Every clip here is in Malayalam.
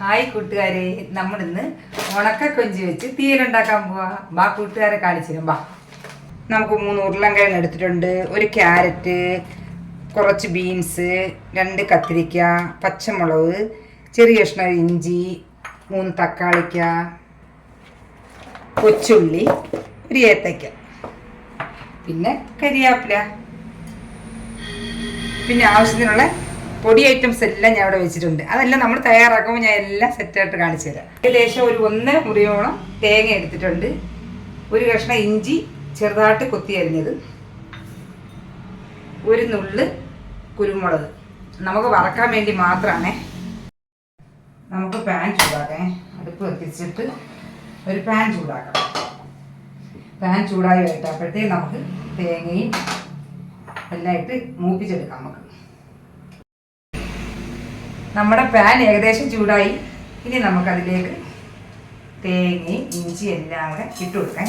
ഹായ് കൂട്ടുകാരെ. നമ്മൾ ഇന്ന് ഉണക്ക കൊഞ്ചി വെച്ച് തീയലുണ്ടാക്കാൻ പോവാ. ബാ കൂട്ടുകാരെ കാണിച്ചിരും ബാ നമുക്ക് മൂന്ന് ഉരുളൻകിഴങ്ങ് എടുത്തിട്ടുണ്ട്. ഒരു ക്യാരറ്റ് കുറച്ച് ബീൻസ് രണ്ട് കത്തിരിക്ക പച്ചമുളക് ചെറിയ കഷ്ണം ഇഞ്ചി മൂന്ന് തക്കാളിക്ക കൊച്ചുള്ളി ഒരു ഏത്തയ്ക്ക. പിന്നെ കരിയാപ്പില. പിന്നെ ആവശ്യത്തിനുള്ള പൊടി ഐറ്റംസ് എല്ലാം ഞാൻ ഇവിടെ വെച്ചിട്ടുണ്ട്. അതെല്ലാം നമ്മൾ തയ്യാറാക്കുമ്പോൾ ഞാൻ എല്ലാം സെറ്റായിട്ട് കാണിച്ചു തരാം. ഏകദേശം ഒരു ഒന്ന് മുറിയോളം തേങ്ങ എടുത്തിട്ടുണ്ട്. ഒരു കഷ്ണം ഇഞ്ചി ചെറുതായിട്ട് കൊത്തി അരിഞ്ഞത്. ഒരു നുള്ള് കുരുമുളക്. നമുക്ക് വറക്കാൻ വേണ്ടി മാത്രമാണേ നമുക്ക് പാൻ ചൂടാക്കേ അടുപ്പ് കത്തിച്ചിട്ട് ഒരു പാൻ ചൂടാക്കാം പാൻ ചൂടായി വരട്ടപ്പോഴത്തേക്ക് നമുക്ക് തേങ്ങയും എല്ലാം ഇട്ട് മൂപ്പിച്ചെടുക്കാം നമുക്ക്. നമ്മുടെ പാൻ ഏകദേശം ചൂടായി. ഇനി നമുക്കതിലേക്ക് തേങ്ങയും ഇഞ്ചി എല്ലാം കൂടെ ഇട്ട് കൊടുക്കാൻ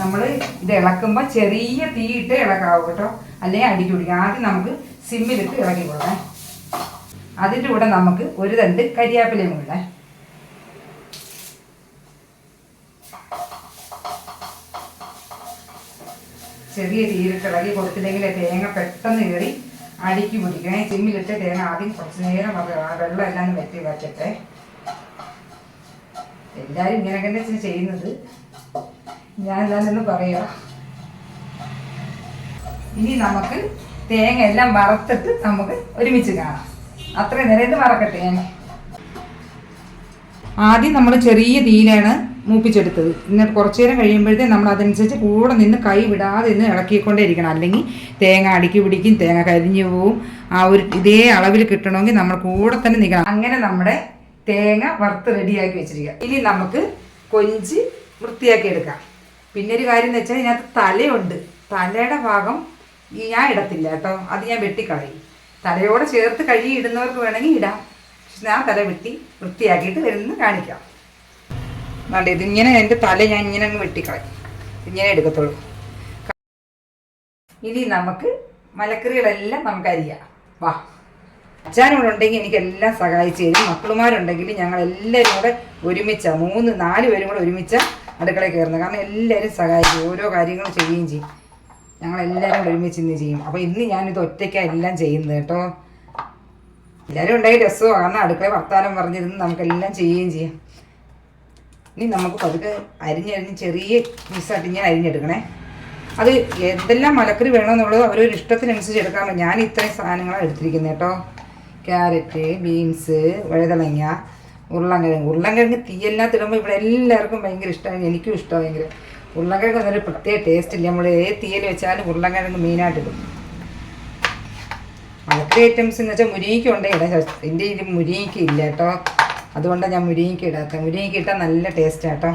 നമ്മൾ ഇത് ഇളക്കുമ്പോൾ ചെറിയ തീയിട്ട് ഇളക്കാവും കേട്ടോ. അല്ലെങ്കിൽ അടിക്ക് ആദ്യം നമുക്ക് സിമ്മിലിട്ട് ഇളക്കി കൊടുക്കാം. അതിന്റെ കൂടെ നമുക്ക് ഒരു തണ്ട് കരിയാപ്പിലയും കൂടെ ചെറിയ തീയിലിട്ട് ഇളകി കൊടുത്തില്ലെങ്കിൽ തേങ്ങ പെട്ടെന്ന് കയറി അടിക്ക് പിടിക്കണേ ചിമ്മിലിട്ടിട്ട് തേങ്ങ ആദ്യം കുറച്ച് നേരം വെള്ളം എല്ലാം വെട്ടി വറ്റട്ടെ എല്ലാവരും ഇങ്ങനെ തന്നെ ചെയ്യുന്നത്. ഞാൻ എന്താണെന്ന് പറയാ. ഇനി നമുക്ക് തേങ്ങ എല്ലാം വറുത്തിട്ട് നമുക്ക് ഒരുമിച്ച് കാണാം. അത്രയും നേരം ഇത് വറക്കട്ടെ ഞാൻ. ആദ്യം നമ്മൾ ചെറിയ തീയിലാണ് മൂപ്പിച്ചെടുത്തത്. എന്നിട്ട് കുറച്ച് നേരം കഴിയുമ്പോഴത്തേ നമ്മൾ അതനുസരിച്ച് കൂടെ നിന്ന് കൈ വിടാതെ നിന്ന് ഇളക്കിക്കൊണ്ടേ ഇരിക്കണം. അല്ലെങ്കിൽ തേങ്ങ അടുക്കി പിടിക്കും തേങ്ങ കരിഞ്ഞു പോവും. ആ ഒരു ഇതേ അളവിൽ കിട്ടണമെങ്കിൽ നമ്മൾ കൂടെ തന്നെ നിൽക്കണം അങ്ങനെ നമ്മുടെ തേങ്ങ വറുത്ത് റെഡിയാക്കി വെച്ചിരിക്കുക. ഇനി നമുക്ക് കൊഞ്ച് വൃത്തിയാക്കി എടുക്കാം. പിന്നെ ഒരു കാര്യം എന്ന് വെച്ചാൽ ഇതിനകത്ത് തലയുണ്ട്. തലയുടെ ഭാഗം ഞാൻ ഇടത്തില്ല കേട്ടോ. അത് ഞാൻ വെട്ടിക്കളയും. തലയോടെ ചേർത്ത് കഴുകി ഇടുന്നവർക്ക് വേണമെങ്കിൽ ഇടാം. ഞാൻ തല വെട്ടി വൃത്തിയാക്കിയിട്ട് വരുന്നത് കാണിക്കാം. വേണ്ട ഇതിങ്ങനെ എന്റെ തല ഞാൻ ഇങ്ങനെ അങ്ങ് വെട്ടിക്കളയും. ഇങ്ങനെ എടുക്കത്തുള്ളൂ. ഇനി നമുക്ക് മലക്കറികളെല്ലാം നമുക്ക് അരിയാം. വാ. അച്ഛനോടുണ്ടെങ്കിൽ എനിക്ക് എല്ലാം സഹായിച്ചു തരും. മക്കളുമാരുണ്ടെങ്കിൽ ഞങ്ങൾ എല്ലാവരും കൂടെ ഒരുമിച്ച മൂന്ന് നാല് പേരും കൂടെ ഒരുമിച്ച അടുക്കളയിൽ കയറുന്നത്. കാരണം എല്ലാവരും സഹായിക്കും ഓരോ കാര്യങ്ങളും ചെയ്യുകയും ചെയ്യും. ഞങ്ങൾ എല്ലാവരും കൂടെ ഒരുമിച്ച് ഇന്ന് ചെയ്യും. അപ്പോൾ ഇന്ന് ഞാനിത് ഒറ്റയ്ക്കാണ് എല്ലാം ചെയ്യുന്നത് കേട്ടോ. എല്ലാവരും ഉണ്ടായി രസമാണ് കാരണം അടുക്കള വർത്താനം പറഞ്ഞിരുന്ന് നമുക്കെല്ലാം ചെയ്യുകയും ചെയ്യാം. ഇനി നമുക്ക് പതുക്കെ അരിഞ്ഞരിഞ്ഞ് ചെറിയ പീസായിട്ട് ഞാൻ അരിഞ്ഞെടുക്കണേ. അത് എന്തെല്ലാം മലക്കറി വേണമെന്നുള്ളത് അവരൊരു ഇഷ്ടത്തിനനുസരിച്ച് എടുക്കാൻ പറ്റും. ഞാൻ ഇത്രയും സാധനങ്ങളാണ് എടുത്തിരിക്കുന്നത് കേട്ടോ. ക്യാരറ്റ് ബീൻസ് വഴുതളങ്ങ ഉരുളൻകിഴങ്ങ്. ഉരുളൻകിഴങ്ങ് തീയെല്ലാം ഇടുമ്പോൾ ഇവിടെ എല്ലാവർക്കും ഭയങ്കര ഇഷ്ടമാണ്. എനിക്കും ഇഷ്ടമാണ് ഭയങ്കര. ഉരുളൻകിഴങ്ങ് എന്നൊരു പ്രത്യേക ടേസ്റ്റ് ഇല്ല. നമ്മൾ ഏത് തീയൽ വെച്ചാലും ഉരുളൻകിഴങ്ങ് മെയിനായിട്ട് ഇടും. മലക്കറി ഐറ്റംസ് എന്ന് വെച്ചാൽ മുരിങ്ങിക്കുണ്ടെങ്കിൽ എന്റെ ഇതിൽ മുരിങ്ങിക്കില്ല കേട്ടോ. അതുകൊണ്ടാണ് ഞാൻ മുരിങ്ങയ്ക്ക ഇടാത്തത്. മുരിങ്ങയ്ക്ക ഇട്ടാൽ നല്ല ടേസ്റ്റ് കേട്ടോ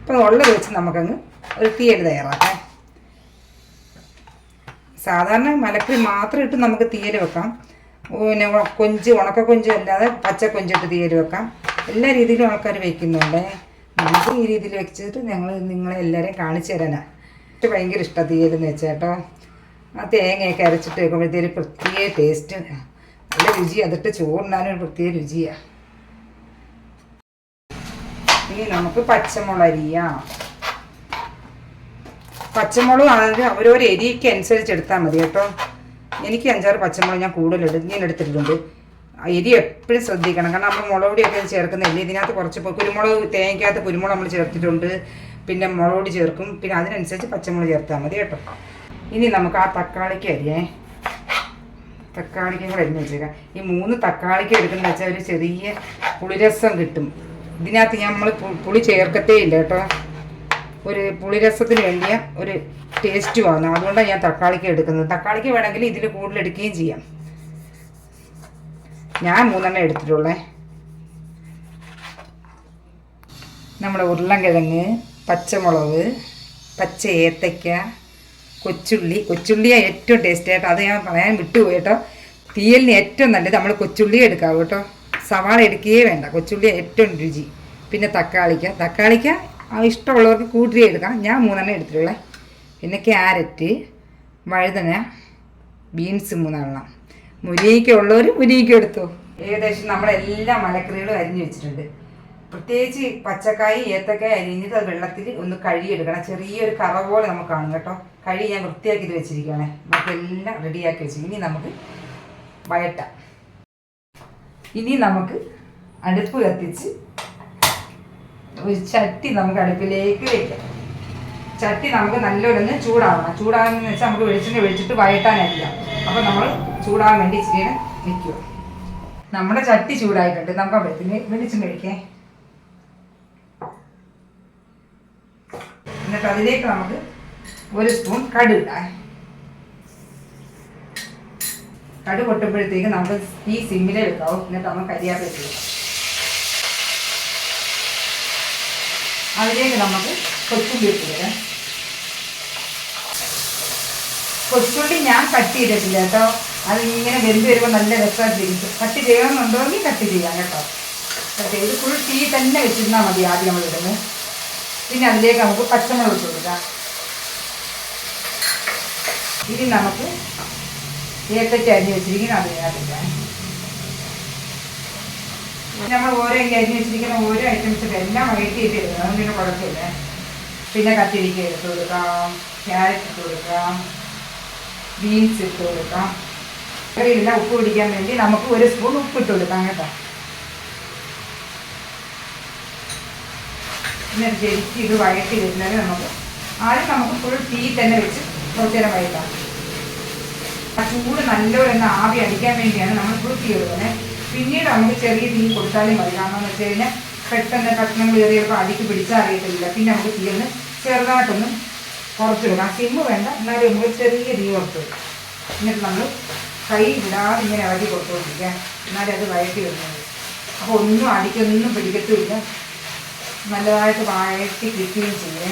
അപ്പോൾ ഉള്ളത് വെച്ച് നമുക്കങ്ങ് ഒരു തീയൽ തയ്യാറാക്കാം സാധാരണ മലക്കറി മാത്രം ഇട്ട് നമുക്ക് തീയൽ വെക്കാം. പിന്നെ കൊഞ്ച് ഉണക്ക കൊഞ്ച് അല്ലാതെ പച്ച കൊഞ്ചിട്ട് തീയൽ വെക്കാം. എല്ലാ രീതിയിലും ആൾക്കാർ വയ്ക്കുന്നുണ്ട് നമുക്ക് ഈ രീതിയിൽ വെച്ചിട്ട് ഞങ്ങൾ നിങ്ങളെ എല്ലാവരെയും കാണിച്ചു തരാനാണ് എനിക്ക് ഭയങ്കര ഇഷ്ടമാണ് തീയലെന്ന് വെച്ചാൽ കേട്ടോ ആ തേങ്ങയൊക്കെ അരച്ചിട്ട് വെക്കുമ്പോഴത്തേക്ക് പ്രത്യേക ടേസ്റ്റ് നല്ല രുചി അതിട്ട് ചോറിനാനും ഒരു പ്രത്യേക രുചിയാണ് ഇനി നമുക്ക് പച്ചമുളരിയാം. പച്ചമുളക് ആണെങ്കിൽ അവരവർ എരിക്ക് അനുസരിച്ച് എടുത്താൽ മതി കേട്ടോ. എനിക്ക് അഞ്ചാറ് പച്ചമുളക് ഞാൻ കൂടുതൽ എടുത്ത് ഞാൻ എടുത്തിട്ടുണ്ട്. എരി എപ്പോഴും ശ്രദ്ധിക്കണം. കാരണം നമ്മൾ മുളക് ചേർക്കുന്ന ചേർക്കുന്നില്ല ഇതിനകത്ത് കുറച്ച് കുരുമുളക് തേങ്ങയ്ക്കകത്ത് കുരുമുളക് നമ്മൾ ചേർത്തിട്ടുണ്ട്. പിന്നെ മുളക് പൊടി ചേർക്കും. പിന്നെ അതിനനുസരിച്ച് പച്ചമുളക് ചേർത്താൽ മതി കേട്ടോ. ഇനി നമുക്ക് ആ തക്കാളിക്ക് അരിയേ. തക്കാളിക്കും കൂടെ അരിഞ്ഞ് വെച്ചേക്കാം. ഈ മൂന്ന് തക്കാളിക്ക് എടുക്കുന്നത് വെച്ചാൽ ഒരു ചെറിയ പുളിരസം കിട്ടും. ഇതിനകത്ത് നമ്മൾ പുളി ചേർക്കത്തേ ഇല്ല കേട്ടോ. ഒരു പുളിരസത്തിന് വേണ്ടിയ ഒരു ടേസ്റ്റ് വന്നു അതുകൊണ്ടാണ് ഞാൻ തക്കാളിക്ക് എടുക്കുന്നത്. തക്കാളിക്ക് വേണമെങ്കിൽ ഇതിൽ കൂടുതൽ എടുക്കുകയും ചെയ്യാം. ഞാൻ മൂന്നെണ്ണം എടുത്തിട്ടുള്ളേ. നമ്മുടെ ഉരുളൻകിഴങ്ങ് പച്ചമുളക് പച്ച ഏത്തയ്ക്ക കൊച്ചുള്ളി. കൊച്ചുള്ളിയാണ് ഏറ്റവും ടേസ്റ്റ് ആയിട്ട് അത് ഞാൻ പറയാൻ വിട്ടുപോയി കേട്ടോ. തീയലിന് ഏറ്റവും നല്ലത് നമ്മൾ കൊച്ചുള്ളി എടുക്കാം കേട്ടോ. സവാള എടുക്കുകയേ വേണ്ട. കൊച്ചുള്ളി ഏറ്റവും രുചി. പിന്നെ തക്കാളിക്ക. തക്കാളിക്ക ഇഷ്ടമുള്ളവർക്ക് കൂട്ടി എടുക്കാം. ഞാൻ മൂന്നെണ്ണം എടുത്തിട്ടുള്ളേ. പിന്നെ ക്യാരറ്റ് വഴുതന ബീൻസ് മൂന്നെണ്ണം. മുരിക്ക ഉള്ളവർ എടുത്തു. ഏകദേശം നമ്മളെല്ലാ മലക്കറികളും അരിഞ്ഞു വെച്ചിട്ടുണ്ട്. പ്രത്യേകിച്ച് പച്ചക്കായി ഏത്തക്കായ അരിഞ്ഞത് അത് വെള്ളത്തിൽ ഒന്ന് കഴുകിയെടുക്കണം. ചെറിയൊരു കറ പോലെ നമുക്ക് കാണും കേട്ടോ. കഴുകി ഞാൻ വൃത്തിയാക്കി ഇത് വെച്ചിരിക്കുകയാണേ. നമുക്കെല്ലാം റെഡിയാക്കി വെച്ചു ഇനി നമുക്ക് വയട്ടാം. ഇനി നമുക്ക് അടുപ്പ് കത്തിച്ച് ഒരു ചട്ടി നമുക്ക് അടുപ്പിലേക്ക് വെക്കാം. ചട്ടി നമുക്ക് നല്ലോണം ചൂടാവണം. ചൂടാകുന്ന വെച്ചാൽ നമുക്ക് വെളിച്ചെണ്ണ വെളിച്ചിട്ട് വഴട്ടാനല്ല അപ്പോൾ നമ്മൾ ചൂടാകാൻ വേണ്ടി ഇച്ചിരി വയ്ക്കുക നമ്മുടെ ചട്ടി ചൂടായിട്ടുണ്ട്. നമുക്ക് അവിടെ വെളിച്ചെണ്ണ കഴിക്കേ എന്നിട്ട് അതിലേക്ക് നമുക്ക് ഒരു സ്പൂൺ കടുക് ഇടാം. കടു പൊട്ടുമ്പോഴത്തേക്ക് നമുക്ക് ഈ സിമ്മിലെ വെക്കാവും എന്നിട്ട് നമ്മൾ കരിയാപ്പില ഇട്ട് അതിലേക്ക് നമുക്ക് കൊച്ചുള്ളി ഇട്ട് തരാം കൊച്ചുള്ളി ഞാൻ കട്ട് ചെയ്തിട്ടില്ല കേട്ടോ. അത് ഇങ്ങനെ വെന്ത് വരുമ്പോൾ നല്ല രസമായിട്ടിരിക്കും കട്ട് ചെയ്യണമെന്നുണ്ടെങ്കിൽ കട്ട് ചെയ്യാം കേട്ടോ. കട്ട് ഫുൾ തീ തന്നെ വെച്ചിരുന്നാൽ മതി ആദ്യം നമ്മൾ ഇടുന്നത്. പിന്നെ അതിലേക്ക് നമുക്ക് പച്ചമുളക് ഇട്ട് കൊടുക്കാം. ഇനി നമുക്ക് ഏത്തക്ക അരിഞ്ഞ് വെച്ചിരിക്കുന്ന അത് നമ്മൾ ഓരോ അരിഞ്ഞ് വെച്ചിരിക്കുന്ന ഓരോ ഐറ്റംസും എല്ലാം വൈകിട്ട് ചെയ്ത് എടുക്കണം അതുകൊണ്ട് കുഴപ്പമില്ല. പിന്നെ കത്തിരിക്ക എടുത്ത് കൊടുക്കാം. ക്യാരറ്റ് ഇട്ട് കൊടുക്കാം. ബീൻസ് ഇട്ട് കൊടുക്കാം. കറിയിലെല്ലാം ഉപ്പ് പിടിക്കാൻ വേണ്ടി നമുക്ക് ഒരു സ്പൂൺ ഉപ്പ് ഇട്ട് കൊടുക്കാം കേട്ടോ. എന്നിട്ട് ശരിക്കും ഇത് വഴറ്റി വരുന്നത് നമുക്ക്. ആദ്യം നമുക്ക് ഫുൾ തീ തന്നെ വെച്ച് കുറച്ചു നേരം വഴറ്റാം ആ ചൂട് നല്ലോണം ഒന്ന് ആവി അടിക്കാൻ വേണ്ടിയാണ് നമ്മൾ ഫുൾ തീ കൊടുക്കുന്നത് പിന്നീട് നമുക്ക് ചെറിയ തീ കൊടുത്താലും മതി. കാരണം എന്ന് വെച്ച് കഴിഞ്ഞാൽ പെട്ടെന്ന് കഷ്ണം കയറിയപ്പോൾ അടിക്ക് പിടിച്ചാൽ അറിയത്തില്ല പിന്നെ നമുക്ക് തീ ഒന്ന് ചെറുതായിട്ടൊന്ന് കുറച്ചിടും സിമ്മ് വേണ്ട. എന്നാലും നമുക്ക് ചെറിയ തീ കുറച്ച് എന്നിട്ട് നമ്മൾ കൈ വിടാതെ ഇങ്ങനെ ഇളക്കി കൊടുത്തുകൊണ്ടിരിക്കുക. എന്നാലും അത് വയറ്റി വരുന്നത് അപ്പോൾ ഒന്നും അടിക്കൊന്നും പിടിക്കത്തുമില്ല. നല്ലതായിട്ട് വഴറ്റി കിട്ടുകയും ചെയ്യേ.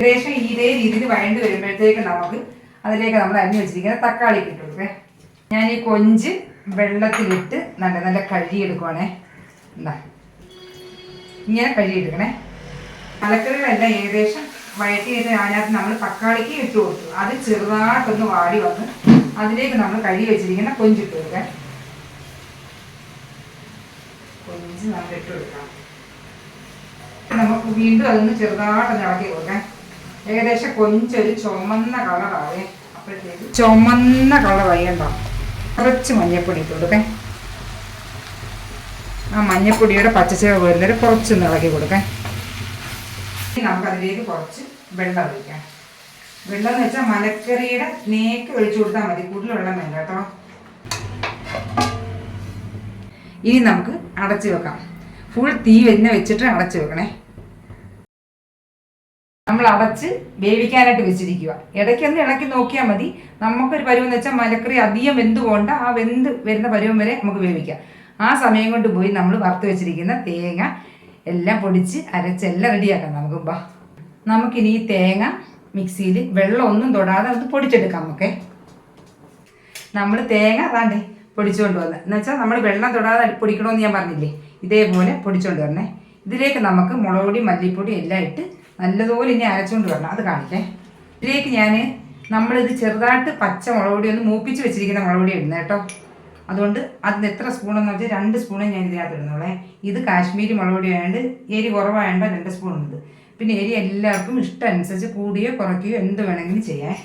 ഏകദേശം ഇതേ രീതിയിൽ വഴണ്ട് വരുമ്പോഴത്തേക്ക് നമുക്ക് അതിലേക്ക് നമ്മൾ അരിഞ്ഞു വെച്ചിരിക്കുന്ന തക്കാളി ഇട്ട് ഞാൻ ഈ കൊഞ്ച് വെള്ളത്തിലിട്ട് നല്ല നല്ല കഴുകിയെടുക്കുവാണേ. എന്താ ഇങ്ങനെ കഴുകിയെടുക്കണേ. മലക്കറികളെല്ലാം ഏകദേശം വഴറ്റിയിട്ട് അതിനകത്ത് നമ്മൾ തക്കാളിക്ക് ഇട്ട് കൊടുത്തു. അത് ചെറുതായിട്ടൊന്ന് വാടി വന്ന് അതിലേക്ക് നമ്മൾ കഴുകി വെച്ചിരിക്കുന്ന കൊഞ്ചിട്ട് കൊടുക്കാം. കൊഞ്ച് നമ്മൾ ഇട്ട് കൊടുക്കാം. വീണ്ടും അതൊന്ന് ചെറുതായിട്ടൊന്ന് ഇളക്കി കൊടുക്കാം. ഏകദേശം കൊഞ്ചൊരു ചുമന്ന കളറാവേ അപ്പോഴത്തേക്ക് ചുമന്ന കളറായി കണ്ടോ? കുറച്ച് മഞ്ഞപ്പൊടി ഇട്ട് കൊടുക്കാൻ ആ മഞ്ഞപ്പൊടിയുടെ പച്ചച്ചേവ് വരുന്നൊരു കുറച്ചൊന്ന് ഇളക്കി കൊടുക്കാൻ ഇനി നമുക്ക് അതിലേക്ക് കുറച്ച് വെള്ളം ഒഴിക്കാം. വെള്ളം എന്ന് വെച്ചാൽ മലക്കറിയുടെ നേക്ക് ഒഴിച്ചു കൊടുത്താൽ മതി. കൂടുതൽ വെള്ളം വേണ്ട കേട്ടോ. ഇനി നമുക്ക് അടച്ചു വെക്കാം. ഫുൾ തീ വരുന്ന വെച്ചിട്ട് അടച്ചു വെക്കണേ. നമ്മൾ അടച്ച് വേവിക്കാനായിട്ട് വെച്ചിരിക്കുക. ഇടയ്ക്കൊന്ന് ഇളക്കി നോക്കിയാൽ മതി. നമുക്കൊരു പരുവം എന്ന് വെച്ചാൽ മലക്കറി അധികം വെന്ത് പോകണ്ട ആ വെന്ത് വരുന്ന പരുവം വരെ നമുക്ക് വേവിക്കാം. ആ സമയം കൊണ്ട് പോയി നമ്മൾ വറുത്ത് വെച്ചിരിക്കുന്ന തേങ്ങ എല്ലാം പൊടിച്ച് അരച്ച് എല്ലാം റെഡിയാക്കാം നമുക്ക്. ബാ. നമുക്കിനി ഈ തേങ്ങ മിക്സിയിൽ വെള്ളം ഒന്നും തൊടാതെ അത് പൊടിച്ചെടുക്കാം നമുക്ക്. നമ്മൾ തേങ്ങ അതാണ്ടേ പൊടിച്ചുകൊണ്ട് വന്ന്. എന്ന് വെച്ചാൽ നമ്മൾ വെള്ളം തൊടാതെ പൊടിക്കണമെന്ന് ഞാൻ പറഞ്ഞില്ലേ? ഇതേപോലെ പൊടിച്ചുകൊണ്ട് വരണേ. ഇതിലേക്ക് നമുക്ക് മുളക് പൊടി മല്ലിപ്പൊടി എല്ലാം ഇട്ട് നല്ലതുപോലെ ഇനി അരച്ചുകൊണ്ട് വരണം. അത് കാണിക്കേ. ഇതിലേക്ക് ഞാൻ നമ്മളിത് ചെറുതായിട്ട് പച്ച മുളക് പൊടി ഒന്ന് മൂപ്പിച്ച് വെച്ചിരിക്കുന്ന മുളക് പൊടി ഇടുന്നത് കേട്ടോ. അതുകൊണ്ട് അതിന് എത്ര സ്പൂണെന്ന് വെച്ചാൽ രണ്ട് സ്പൂണേ ഞാൻ ഇതിനകത്ത് ഇടുന്നുള്ളേ. ഇത് കാശ്മീരി മുളക് പൊടി ആയതുകൊണ്ട് എരി കുറവായതുകൊണ്ട് രണ്ട് സ്പൂൺ ഉണ്ട് പിന്നെ എരി എല്ലാവർക്കും ഇഷ്ടം അനുസരിച്ച് കൂടിയോ കുറയ്ക്കുകയോ എന്ത് വേണമെങ്കിലും ചെയ്യാം.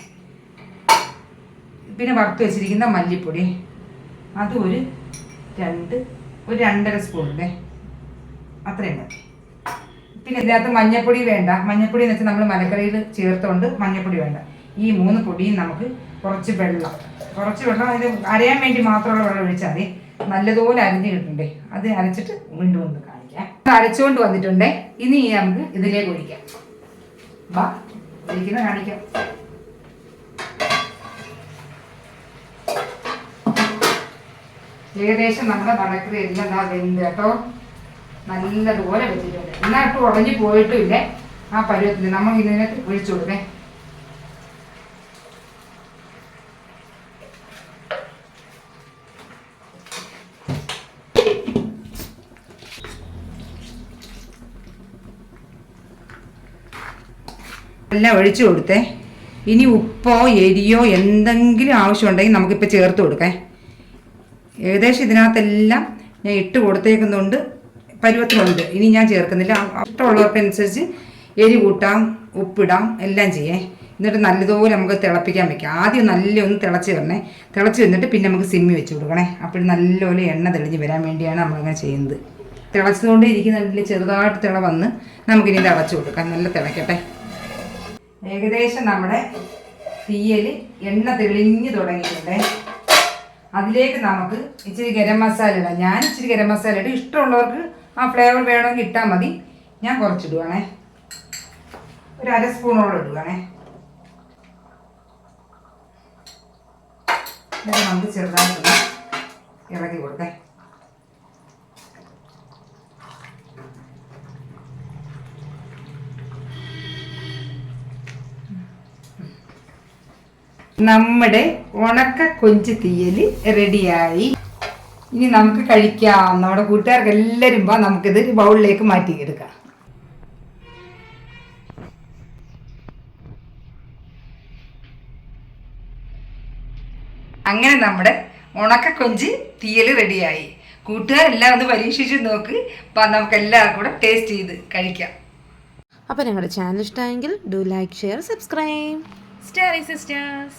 പിന്നെ വറുത്ത് വെച്ചിരിക്കുന്ന മല്ലിപ്പൊടി. അതും ഒരു രണ്ട് ഒരു രണ്ടര സ്പൂണിന്റെ അത്രയും മതി. പിന്നെ ഇതിനകത്ത് മഞ്ഞപ്പൊടി വേണ്ട. മഞ്ഞപ്പൊടി എന്ന് വെച്ചാൽ നമ്മൾ മലക്കറിയിൽ ചേർത്തുകൊണ്ട് മഞ്ഞപ്പൊടി വേണ്ട. ഈ മൂന്ന് പൊടിയും നമുക്ക് കുറച്ച് വെള്ളം. കുറച്ച് വെള്ളം അതിന് അരയാൻ വേണ്ടി മാത്രമുള്ള വെള്ളം ഒഴിച്ചാൽ മതി. നല്ലതുപോലെ അരിഞ്ഞ് കിട്ടണ്ടേ. അത് അരച്ചിട്ട് വീണ്ടും ഒന്ന് കാണിക്കാം. അരച്ചുകൊണ്ട് വന്നിട്ടുണ്ടേ. ഇനി നമുക്ക് ഇതിലേക്ക് ഒഴിക്കാം. വാ ഒഴിക്കുന്ന കാണിക്കാം. ഏകദേശം നമ്മുടെ മലക്കറി എല്ലാം വെന്ത് കേട്ടോ. നല്ലതുപോലെ വെച്ചിട്ടുണ്ട്. എന്നാ ഇപ്പൊ ഉടഞ്ഞു പോയിട്ടുമില്ലേ? ആ പരുവത്തിൽ നമ്മൾ ഇതിനെ ഒഴിച്ചു കൊടുക്കേ. എല്ലാം ഒഴിച്ചു കൊടുത്തേ. ഇനി ഉപ്പോ എരിയോ എന്തെങ്കിലും ആവശ്യമുണ്ടെങ്കിൽ നമുക്കിപ്പോൾ ചേർത്ത് കൊടുക്കേ. ഏകദേശം ഇതിനകത്തെല്ലാം ഞാൻ ഇട്ട് കൊടുത്തേക്കുന്നുണ്ട്. പരുവത്തിനുണ്ട് ഇനി ഞാൻ ചേർക്കുന്നില്ല. ഇഷ്ടമുള്ളവർക്കനുസരിച്ച് എരി കൂട്ടാം ഉപ്പിടാം എല്ലാം ചെയ്യേ. എന്നിട്ട് നല്ലതുപോലെ നമുക്ക് തിളപ്പിക്കാൻ വെക്കാം. ആദ്യം നല്ല ഒന്ന് തിളച്ച് വരണേ. തിളച്ച് വന്നിട്ട് പിന്നെ നമുക്ക് സിമ്മി വെച്ച് കൊടുക്കണേ. അപ്പോൾ നല്ലപോലെ എണ്ണ തെളിഞ്ഞ് വരാൻ വേണ്ടിയാണ് നമ്മളിങ്ങനെ ചെയ്യുന്നത്. തിളച്ചുകൊണ്ട് ഇരിക്കുന്ന നല്ല ചെറുതായിട്ട് തിള വന്ന് നമുക്കിനി തിളച്ച് കൊടുക്കാം. നല്ല തിളയ്ക്കട്ടെ ഏകദേശം നമ്മുടെ തീയൽ എണ്ണ തെളിഞ്ഞ് തുടങ്ങിയിട്ടുണ്ടേ. അതിലേക്ക് നമുക്ക് ഇച്ചിരി ഗരം മസാല ഇടാം. ഞാൻ ഇച്ചിരി ഗരം മസാല ഇടും. ഇഷ്ടമുള്ളവർക്ക് ആ ഫ്ലേവർ വേണമെങ്കിൽ ഇട്ടാൽ മതി. ഞാൻ കുറച്ചിടുവാണേ. ഒരു അര സ്പൂണോളം ഇടുവാണേ. നമുക്ക് ചെറുതായിട്ടൊന്ന് ഇളക്കി കൊടുക്കേ. നമ്മുടെ ഉണക്ക കൊഞ്ച് തീയൽ റെഡിയായി. ഇനി നമുക്ക് കഴിക്കാം. നമ്മുടെ കൂട്ടുകാർക്ക് എല്ലാവരും വാ നമുക്കിത് ബൗളിലേക്ക് മാറ്റിയെടുക്കാം. അങ്ങനെ നമ്മുടെ ഉണക്ക കൊഞ്ച് തീയൽ റെഡിയായി. കൂട്ടുകാരെല്ലാം ഒന്ന് പരീക്ഷിച്ച് നോക്ക്. അപ്പം നമുക്ക് എല്ലാവർക്കും കൂടെ ടേസ്റ്റ് ചെയ്ത് കഴിക്കാം. അപ്പോൾ ഞങ്ങളുടെ ചാനൽ ഇഷ്ടമായെങ്കിൽ do like share subscribe Starry Sisters.